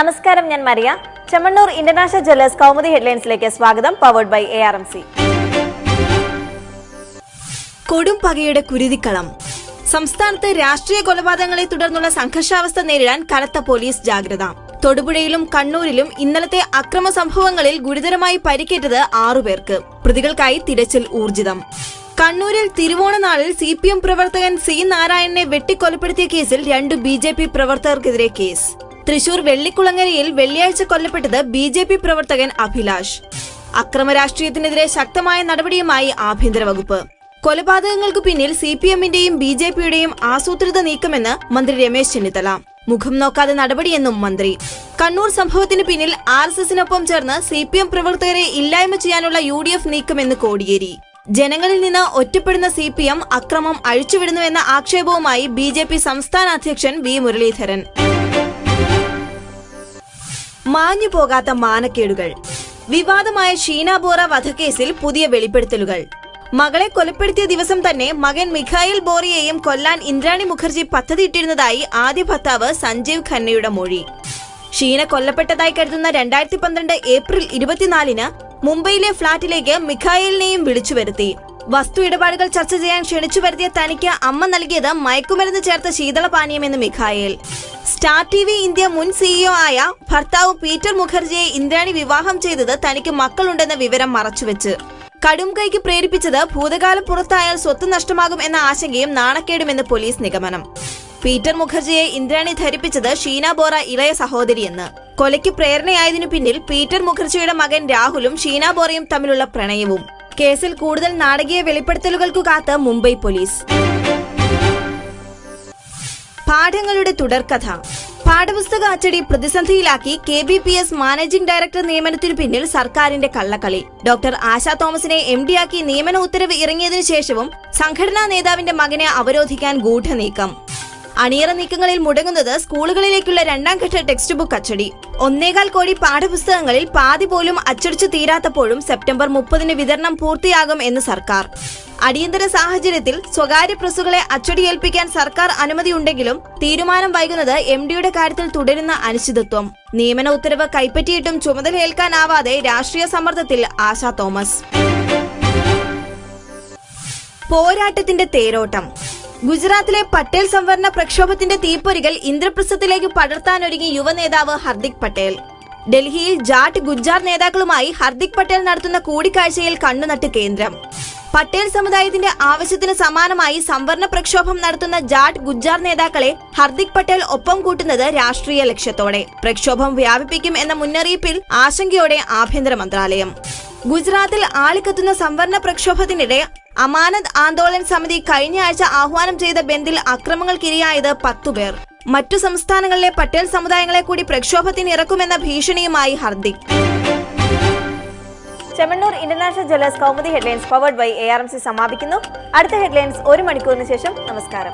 നമസ്കാരം ഞാൻ Maria. Chemmanur international jewellers Kaumudi ഹെഡ്ലൈൻസിലേക്ക് സ്വാഗതം powered by A R M C. കൊടും പകയുടെ കുരുതിക്കളം. സംസ്ഥാനത്ത് രാഷ്ട്രീയ കൊലപാതകങ്ങളെ തുടർന്നുള്ള സംഘർഷാവസ്ഥ നേരിടാൻ കനത്ത പോലീസ് ജാഗ്രത. തൊടുപുഴയിലും കണ്ണൂരിലും ഇന്നലത്തെ അക്രമ സംഭവങ്ങളിൽ ഗുരുതരമായി പരിക്കേറ്റത് ആറുപേർക്ക് പ്രതികൾക്കായി തിരച്ചിൽ ഊർജിതം. കണ്ണൂരിൽ തിരുവോണനാളിൽ സി പി എം പ്രവർത്തകൻ സി നാരായണനെ വെട്ടിക്കൊലപ്പെടുത്തിയ കേസിൽ രണ്ട് ബി ജെ പി പ്രവർത്തകർക്കെതിരെ കേസ്. തൃശൂർ വെള്ളിക്കുളങ്ങരയിൽ വെള്ളിയാഴ്ച കൊല്ലപ്പെട്ടത് ബി ജെ പി പ്രവർത്തകൻ അഭിലാഷ്. അക്രമ രാഷ്ട്രീയത്തിനെതിരെ ശക്തമായ നടപടിയുമായി ആഭ്യന്തര വകുപ്പ്. കൊലപാതകങ്ങൾക്ക് പിന്നിൽ സി പി എമ്മിന്റെയും ബി ജെ പിയുടെയും ആസൂത്രിത നീക്കമെന്ന് മന്ത്രി രമേശ് ചെന്നിത്തല. മുഖം നോക്കാതെ നടപടിയെന്നും മന്ത്രി. കണ്ണൂർ സംഭവത്തിന് പിന്നിൽ ആർ എസ് എസിനൊപ്പം ചേർന്ന് സി പി എം പ്രവർത്തകരെ ഇല്ലായ്മ ചെയ്യാനുള്ള യു ഡി എഫ് നീക്കമെന്ന് കോടിയേരി. ജനങ്ങളിൽ നിന്ന് ഒറ്റപ്പെടുന്ന സി പി എം അക്രമം അഴിച്ചുവിടുന്നുവെന്ന ആക്ഷേപവുമായി ബി ജെ പി സംസ്ഥാന അധ്യക്ഷൻ വി മുരളീധരൻ. മാഞ്ഞു പോകാത്ത മാനക്കേടുകൾ. വിവാദമായ ഷീന ബോറ വധക്കേസിൽ പുതിയ വെളിപ്പെടുത്തലുകൾ. മകളെ കൊലപ്പെടുത്തിയ ദിവസം തന്നെ മകൻ മിഖായിൽ ബോറിയെയും കൊല്ലാൻ ഇന്ദ്രാണി മുഖർജി പദ്ധതിയിട്ടിരുന്നതായി ആദ്യ ഭർത്താവ് സഞ്ജീവ് ഖന്നയുടെ മൊഴി. ഷീന കൊല്ലപ്പെട്ടതായി കരുതുന്ന രണ്ടായിരത്തി പന്ത്രണ്ട് ഏപ്രിൽ ഇരുപത്തിനാലിന് മുംബൈയിലെ ഫ്ളാറ്റിലേക്ക് മിഖായിലിനെയും വിളിച്ചു വരുത്തി. വസ്തു ഇടപാടുകൾ ചർച്ച ചെയ്യാൻ ക്ഷണിച്ചു വരുത്തിയ തനിക്ക് അമ്മ നൽകിയത് മയക്കുമരുന്ന് ചേർത്ത ശീതളപാനീയമെന്ന് Mikhail. Star T V India മുൻ സിഇഒ ആയ ഭർത്താവ് പീറ്റർ മുഖർജിയെ ഇന്ദ്രാണി വിവാഹം ചെയ്തത് തനിക്ക് മക്കളുണ്ടെന്ന വിവരം മറച്ചുവെച്ച്. കടും കൈക്ക് പ്രേരിപ്പിച്ചത് ഭൂതകാലം പുറത്തായാൽ സ്വത്ത് നഷ്ടമാകും എന്ന ആശങ്കയും നാണക്കേടുമെന്ന് പോലീസ് നിഗമനം. പീറ്റർ മുഖർജിയെ ഇന്ദ്രാണി ധരിപ്പിച്ചത് ഷീന ബോറ ഇളയ സഹോദരിയെന്ന്. കൊലയ്ക്ക് പ്രേരണയായതിനു പിന്നിൽ പീറ്റർ മുഖർജിയുടെ മകൻ രാഹുലും ഷീന ബോറയും തമ്മിലുള്ള പ്രണയവും. കേസിൽ കൂടുതൽ നാടകീയ വെളിപ്പെടുത്തലുകൾക്കു കാത്ത് മുംബൈ പോലീസ്. പാഠങ്ങളുടെ തുടർക്കഥ. പാഠപുസ്തക അച്ചടി പ്രതിസന്ധിയിലാക്കി K B P S managing director നിയമനത്തിനു പിന്നിൽ സർക്കാരിന്റെ കള്ളക്കളി. ഡോക്ടർ ആശാ തോമസിനെ എം ഡിയാക്കി നിയമന ഉത്തരവ് ഇറങ്ങിയതിനു ശേഷവും സംഘടനാ നേതാവിന്റെ മകനെ അവരോധിക്കാൻ ഗൂഢനീക്കം. അണിയറ നീക്കങ്ങളിൽ മുടങ്ങുന്നത് സ്കൂളുകളിലേക്കുള്ള രണ്ടാം ഘട്ട ടെക്സ്റ്റ് ബുക്ക് അച്ചടി ഒന്നേകാൽ കോടി പാഠപുസ്തകങ്ങളിൽ പാതി പോലും അച്ചടിച്ചു തീരാത്തപ്പോഴും സെപ്റ്റംബർ മുപ്പതിന് വിതരണം പൂർത്തിയാകും എന്ന് സർക്കാർ. അടിയന്തര സാഹചര്യത്തിൽ സ്വകാര്യ പ്രസ്സുകളെ അച്ചടിയേൽപ്പിക്കാൻ സർക്കാർ അനുമതിയുണ്ടെങ്കിലും തീരുമാനം വൈകുന്നത് എം ഡിയുടെ കാര്യത്തിൽ തുടരുന്ന അനിശ്ചിതത്വം. നിയമന ഉത്തരവ് കൈപ്പറ്റിയിട്ടും ചുമതല ഏൽക്കാനാവാതെ രാഷ്ട്രീയ സമ്മർദ്ദത്തിൽ ആശാ തോമസ്. പോരാട്ടത്തിന്റെ തേരോട്ടം. ഗുജറാത്തിലെ പട്ടേൽ സംവരണ പ്രക്ഷോഭത്തിന്റെ തീപ്പൊരികൾ ഇന്ദ്രപ്രസ്ഥത്തിലേക്ക് പടർത്താനൊരുങ്ങി യുവനേതാവ് ഹർദിക് പട്ടേൽ. ഡൽഹിയിൽ ജാട്ട് ഗുജ്ജാർ നേതാക്കളുമായി ഹർദിക് പട്ടേൽ നടത്തുന്ന കൂടിക്കാഴ്ചയിൽ കണ്ണുനട്ട് കേന്ദ്രം. പട്ടേൽ സമുദായത്തിന്റെ ആവശ്യത്തിന് സമാനമായി സംവരണ പ്രക്ഷോഭം നടത്തുന്ന ജാട്ട് ഗുജ്ജാർ നേതാക്കളെ ഹർദിക് പട്ടേൽ ഒപ്പം കൂട്ടുന്നത് രാഷ്ട്രീയ ലക്ഷ്യത്തോടെ. പ്രക്ഷോഭം വ്യാപിപ്പിക്കും എന്ന മുന്നറിയിപ്പിൽ ആശങ്കയോടെ ആഭ്യന്തര മന്ത്രാലയം. ഗുജറാത്തിൽ ആളിക്കത്തുന്ന സംവരണ പ്രക്ഷോഭത്തിനിടെ അമാനത് ആന്തോളൻ സമിതി കഴിഞ്ഞ ആഴ്ച ആഹ്വാനം ചെയ്ത ബന്ദിൽ അക്രമങ്ങൾക്കിരയായത് പത്തുപേർ മറ്റു സംസ്ഥാനങ്ങളിലെ പട്ടേൽ സമുദായങ്ങളെ കൂടി പ്രക്ഷോഭത്തിന് ഇറക്കുമെന്ന ഭീഷണിയുമായി Hardik. Chemmanur international jewellers Kaumudi headlines powered by A R M C സമാപിക്കുന്നു. അടുത്ത ഹെഡ്ലൈൻസ് ഒരു മണിക്കൂറിന് ശേഷം നമസ്കാരം.